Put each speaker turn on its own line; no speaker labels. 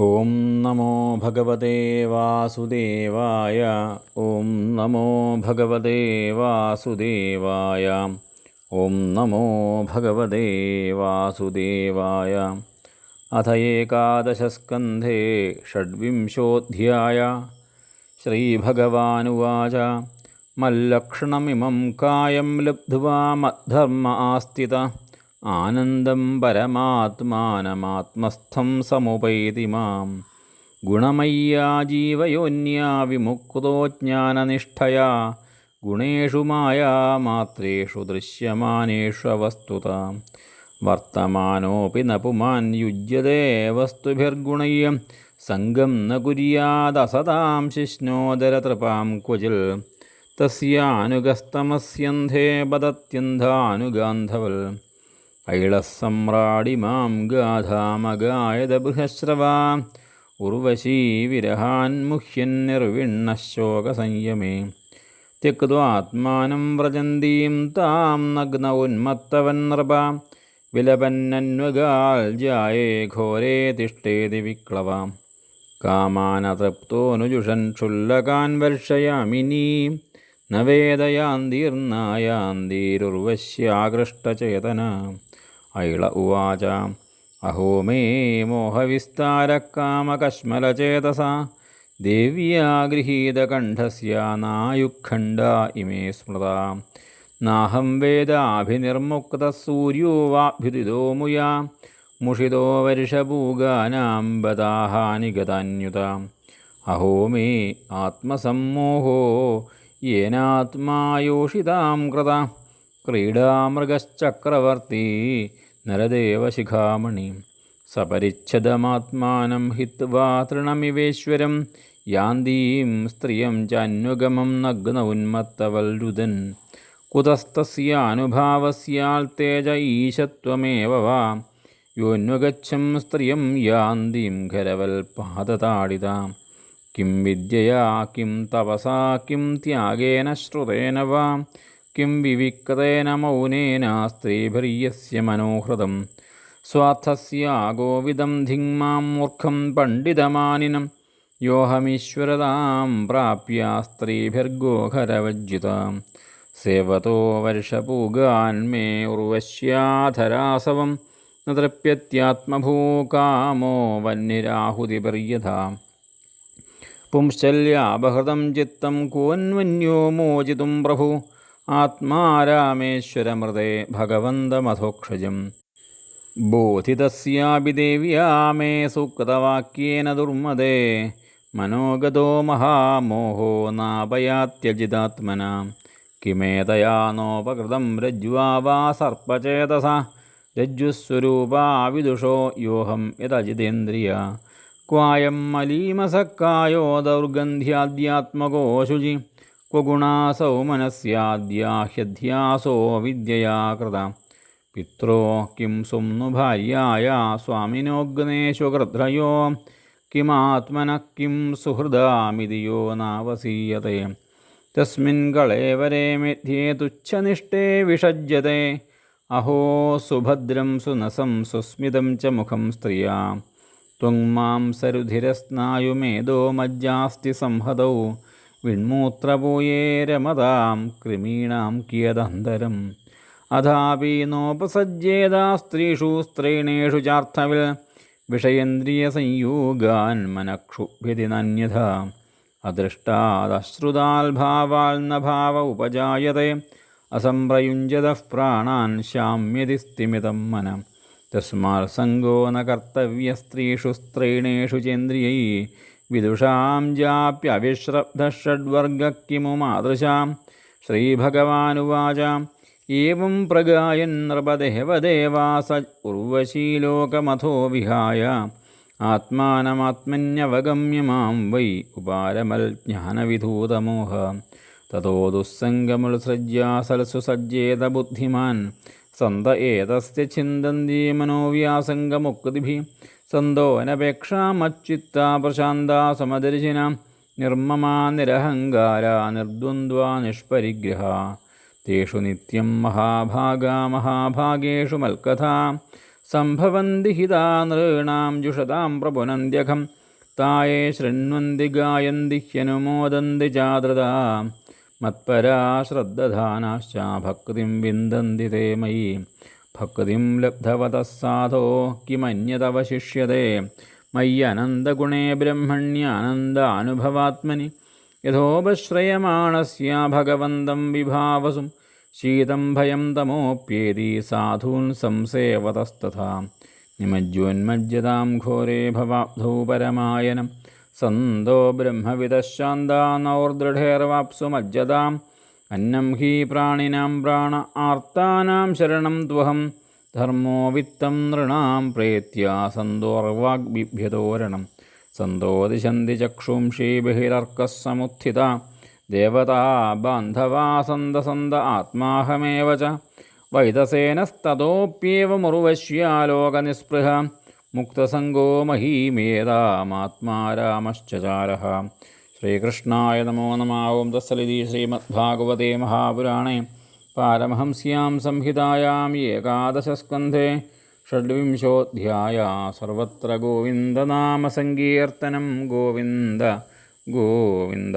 ॐ नमो भगवते वासुदेवाय। ॐ नमो भगवते वासुदेवाय। ॐ नमो भगवते वासुदेवाय। अथ एकादशस्कन्धे षड्विंशोऽध्याय। श्रीभगवानुवाच। मल्लक्षणमिमं कायं लब्ध्वा मद्धर्म आस्थितः ആനന്ദം പരമാത്മാനമാത്മസ്ഥം സമുപൈതി മാം. ഗുണമയ്യാ ജീവയോന്യാ വിമുക്തോ ജ്ഞാനനിഷ്ഠയാ. ഗുണേഷു മായാമാത്രേഷു ദൃശ്യമാനേഷു വസ്തുത വർത്തമാനോപി ന പുമാൻ യുജ്യതേ വസ്തുഭിർഗുണയ്യം. സംഗം ന കുര്യാദസതാം ശിഷ്ണോദരതൃപാം ക്വചിൽ. തസ്യാനുഗസ്തമസ്യന്ധേ പദത്യന്ധാനുഗാന്ധവൽ ഐളഃ ഗാധാമഗായത ബൃഹശ്രവാ. ഉർവശീ വിരഹാൻ നിർവിണ്ണശോകസംയമേ. ത്യക്വാത്മാനം വ്രജന്തീം താം നഗ്ന ഉന്മത്തവൻ നൃപ. വിലപന്നന്വഗാൽ ജായേ ഘോരേ തിഷ്ടേതി വിക്ലവ. കാമാനതൃപ്തോനുജുഷൻ ക്ഷുല്ലകാൻ വർഷയാമിനീ ന. വേദയാന്തീർന്നായാന്തീരുർവശ്യാകൃഷ്ടചേതന ഐള ഉവാച. അഹോ മേ മോഹവിസ്താരക്കാമകശ്മലചേതസ ദേവ്യാ ഗൃഹീതകണ്ഠസ്യ നായുഃഖണ്ഡ ഇമേ സ്മൃത. നാഹം വേദാഭിനിർമുക്ത സൂര്യോ വാഭ്യുദിതോ മുയാ. മുഷിതോ വർഷപൂഗാനാം ബദാഹാനിഗതാന്യുത അഹോ മേ ആത്മസമ്മോഹോ യേനാത്മായോഷിതാം കൃത. ക്രീഡാമൃഗശ്ചക്രവർത്തി നരദേവശിഖാമണി സപരിച്ഛദമാത്മാനം ഹിത്വാ തൃണമിവേശ്വരം. യാന്തീം സ്ത്രിയം ചാന്വഗമം നഗ്ന ഉന്മത്തവൽരുദൻ കുതസ്തസ്യാനുഭാവസ്യാൽ തേജ ഈശത്വമേവ വാ. യോന്വഗച്ഛം സ്ത്രിയം യാന്തീം ഖരവൽ പാദതാടിതാം. കിം വിദ്യയാ കിം തപസാ കിം ത്യാഗേന ശ്രുതേന വാ. കിം വിവിക്തേന മൗനേന സ്ത്രീഭിര്യസ്യ മനോഹൃതം. സ്വാർത്ഥസ്യാഗോവിതം ധിങ്മാം മൂർഖം പണ്ഡിതമാനിനം. യോഹമീശ്വരതാം പ്രാപ്യ സ്ത്രീഭിർഗോഹരവജ്ജിതാം സേവതോ വർഷപൂഗാൻ മേ ഉർവശ്യാധരാസവം. നൃപ്യത്യാത്മഭൂകാമോ വന്യരാഹുതിപര്യഥാ പുംശല്യാപഹൃതം ചിത്തം കോന്വന്യോ മോചിതും പ്രഭു. ആത്മാരാമേശ്വരമൃതേ ഭഗവന്തമധോക്ഷജം. ബോധിതസ്യാപി ദേവ്യാ സൂക്തവാക്യേന ദുർമദേ. മനോഗതോ മഹാമോഹോ നാപയാത്യജിതാത്മന. കിമേതയാ നോപകൃതം രജ്വാ വാ സർപ്പചേതസ. രജ്ജുസ്വരൂപാ വിദുഷോ യോഹം യതജിതേന്ദ്രിയ. ക്വായം മലീമസക്കായോ ദൗർഗന്ധ്യാദ്യാത്മകോ ശുചി. क्वगुणासौ मनस्याद्याह्यध्यासो विद्यया कृता। पित्रो किं सुम्नु भार्याया स्वामिनोऽग्नेश्वकृध्रयो किमात्मनः किं सुहृदामिति यो नावसीयते। तस्मिन् कळेवरे मध्ये तुच्छनिष्ठे विषज्यते। अहो सुभद्रं सुनसं सुस्मितं च मुखं स्त्रिया। त्वं माँ सरुधिरस्नायुमेधो मज्जास्ति संहतौ। സംഹതൗ വിൺമൂത്രപൂയേ രമതാം കൃമീണാം കിയദന്തരം അഥാപി നോപസജ്ജേതാ സ്ത്രീഷു സ്ത്രീണേഷു ചാർത്ഥവിൽ വിഷയേന്ദ്രിയസംയോഗാൻ മനക്ഷുഭ്യതി നന്യഥ അദൃഷ്ടാദശ്രുതാൽ ഭാവാൽ ന ഭാവ ഉപജായത്തെ അസംപ്രയുഞ്ജത പ്രാണാൻ ശാമ്യതി സ്ഥിമിതം മനം. തസ്മാൽ സംഗോ ന കർത്തവ്യ സ്ത്രീഷു സ്ത്രീണേഷു ചേന്ദ്രിയൈ വിദുഷാം ജാപ്യവിശ്രബ്ധ ഷഡ്വർഗ കിമു മാതൃശാം. ശ്രീഭഗവാനുവാചാം ഏവം പ്രഗായൻ നൃപദേവദേവാസ ഉർവശീലോകമഥോ വിഹായ. ആത്മാനമാത്മന്യവഗമ്യമാം വൈ ഉപാരമൽ ജ്ഞാനവിധൂതമോഹ തതോ ദുസ്സംഗമുത്സൃജ്യാസൽസു സജ്ജേത ബുദ്ധിമാൻ. സന്ത ഏതസ്യ ചിന്തന്തി മനോവ്യാസംഗമുക്തിഭി സന്തോനപേക്ഷാമച്യുത്ത പ്രശാന്ത സമദർശിന നിർമ്മമാ നിരഹങ്കാര നിർദ്വന്ദ്വ നിഷ്പരിഗ്രഹ. തേഷു നിത്യം മഹാഭാഗ മഹാഭാഗേഷു മൽക്കഥ. സംഭവന്തി ഹിതാ നൃണാം ജുഷതാം പ്രപുനന്ത്യഘം. തായേ ശൃണ്വന്തി ഗായന്തി ഹ്യനുമോദന്തി ചാദൃതാ മത്പരാ ശ്രദ്ധധാനാശ്ച ഭക്തിം വിന്ദന്തി തേ മയി. ഭക്തിം ലബ്ധവതഃ സാധോ കിമന്യതവശിഷ്യത്തെ മയ്യനന്തഗുണേ ബ്രഹ്മണ്യാനന്ദാനുഭവാത്മനി. യഥോപശ്രയമാണസ്യ ഭഗവന്തം വിഭാവസും. ശീതം ഭയം തമോപ്യേതി സാധൂൻ സംസേവതസ്തഥാ. നിമജ്ജോന്മജ്ജതാം ഘോരേ ഭവാബ്ധൗ പരമായനം. സന്തോ ബ്രഹ്മവിദശാന്താനൗർദൃഢേർവാപ്സുമജ്ജതാം അന്നം ഹി പ്രാണിനാം പ്രാണ ആർത്താനാം ശരണം ത്വഹം. ധർമ്മോ വിത്തം നൃണാം പ്രേത്യ സന്തോർവാഗ്ബിഭ്യതോരണം സന്തോ ദിശന്തി ചക്ഷുംഷി ബഹിരർക്കസമുത്ഥിത ദേവതാ ബാന്ധവാ സന്ത സന്ത ആത്മാഹമേവ ച. വൈതസേനസ്തതോപ്യേവമുർവശ്യാലോകനിസ്പൃഹ മുക്തസംഗോ മഹീമേതാമാത്മാ രാമശ്ചാര ശ്രീകൃഷ്ണായ നമോ നമാവും തസ്സലിതി ശ്രീമദ്ഭാഗവതേ മഹാപുരാണേ. പാരമഹംസ്യാം സംഹിതായാം ഏകാദശസ്കന്ധേ. ഷഡ്വിംശോധ്യായ സർവത്ര ഗോവിന്ദനാമസങ്കീർത്തനം ഗോവിന്ദ ഗോവിന്ദ.